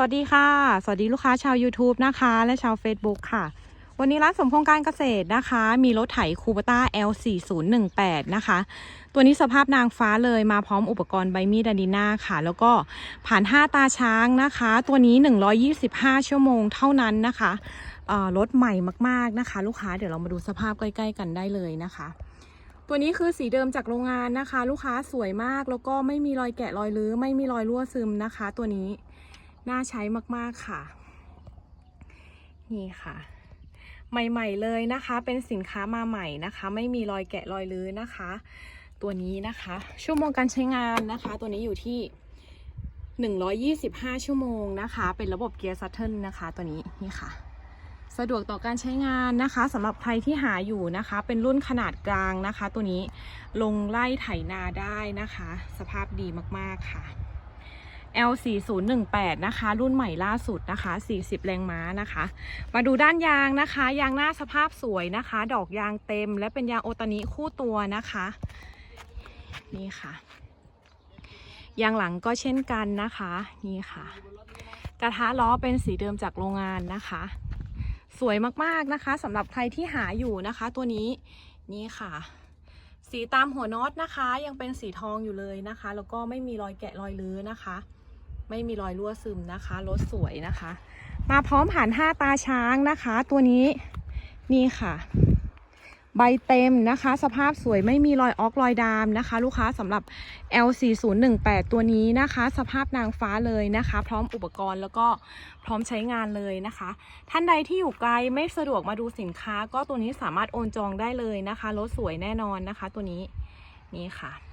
วัสดีค่ะ สวัสดีลูกค้าชาว YouTube นะคะ และชาว Facebook ค่ะ วันนี้ร้านสมพงษ์การเกษตรนะคะ มีรถไถคูปต้า L4018 นะคะ ตัวนี้สภาพนางฟ้าเลยมาพร้อมอุปกรณ์ใบมีดดาดิน่าค่ะ แล้วก็ผ่าน 5 ตาช้างนะคะ ตัวนี้ 125 ชั่วโมงเท่านั้นนะคะรถใหม่มากๆนะคะ ลูกค้าเดี๋ยวเรามาดูสภาพใกล้ ๆ กันได้เลยนะคะตัวนี้คือสีเดิมจากโรงงานนะคะ ลูกค้าสวยมากแล้วก็ไม่มีรอยแกะรอยรื้อไม่มีรอยรั่วซึมนะคะ ตัวนี้ น่าใช้มากๆค่ะ นี่ค่ะ ใหม่ๆเลยนะคะ เป็นสินค้ามาใหม่นะคะ ไม่มีรอยแกะรอยรื้อนะคะ ตัวนี้นะคะ ชั่วโมงการใช้งานนะคะ ตัวนี้อยู่ที่ 125 ชั่วโมงนะคะ เป็นระบบเกียร์ซัตเทิลนะคะ ตัวนี้นี่ค่ะสะดวกต่อการใช้งานนะคะสำหรับใครที่หาอยู่นะคะ เป็นรุ่นขนาดกลางนะคะ ตัวนี้ลงไล่ไถนาได้นะคะ สภาพดีมากๆค่ะ L4018 นะคะ รุ่นใหม่ล่าสุดนะคะ 40 แรงม้านะคะ มาดูด้านยางนะคะ ยางหน้าสภาพสวยนะคะ ดอกยางเต็ม และเป็นยางโอตานิคู่ตัวนะคะ นี่ค่ะ ยางหลังก็เช่นกันนะคะ นี่ค่ะ กระทะล้อเป็นสีเดิมจากโรงงานนะคะ สวยมากๆนะคะสำหรับใครที่หาอยู่นะคะ ตัวนี้ นี่ค่ะสีตามหัวน็อตนะคะ ยังเป็นสีทองอยู่เลยนะคะ แล้วก็ไม่มีรอยแกะรอยเลื้อนะคะ ไม่มีรอยรั่วซึมนะคะรถสวยนะคะ มาพร้อมหันห้าตาช้างนะคะ ตัวนี้นี่ค่ะ ใบเต็มนะคะ สภาพสวยไม่มีรอยออกรอยดามนะคะ ลูกค้าสำหรับ L4018 ตัวนี้นะคะ สภาพนางฟ้าเลยนะคะ พร้อมอุปกรณ์แล้วก็พร้อมใช้งานเลยนะคะ ท่านใดที่อยู่ไกลไม่สะดวกมาดูสินค้า ก็ตัวนี้สามารถโอนจองได้เลยนะคะรถสวยแน่นอนนะคะ ตัวนี้นี่ค่ะ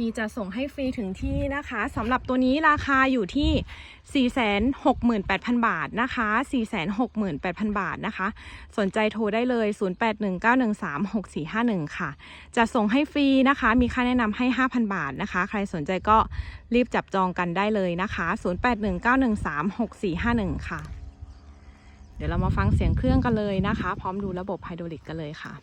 มีจะส่งให้ฟรีถึงที่นะคะสำหรับตัวนี้ราคาอยู่ที่ 468,000 บาทนะคะ 468,000 บาทนะคะ สนใจโทรได้เลย 0819136451 ค่ะ จะส่งให้ฟรีนะคะ มีค่าแนะนำให้ 5,000 บาทนะคะ ใครสนใจก็รีบจับจองกันได้เลยนะคะ 0819136451 ค่ะ เดี๋ยวเรามาฟังเสียงเครื่องกันเลยนะคะ พร้อมดูระบบไฮดรอลิกกันเลยค่ะ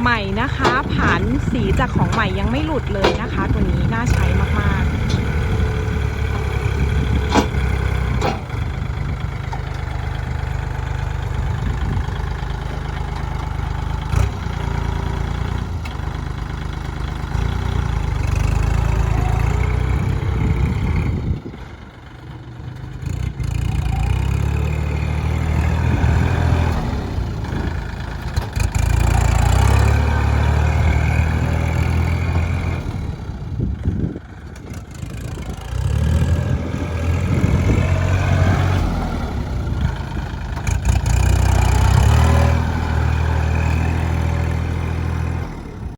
ใหม่นะคะผ่านสีจากของใหม่ยังไม่หลุดเลยนะคะ ตัวนี้น่าใช้มากๆ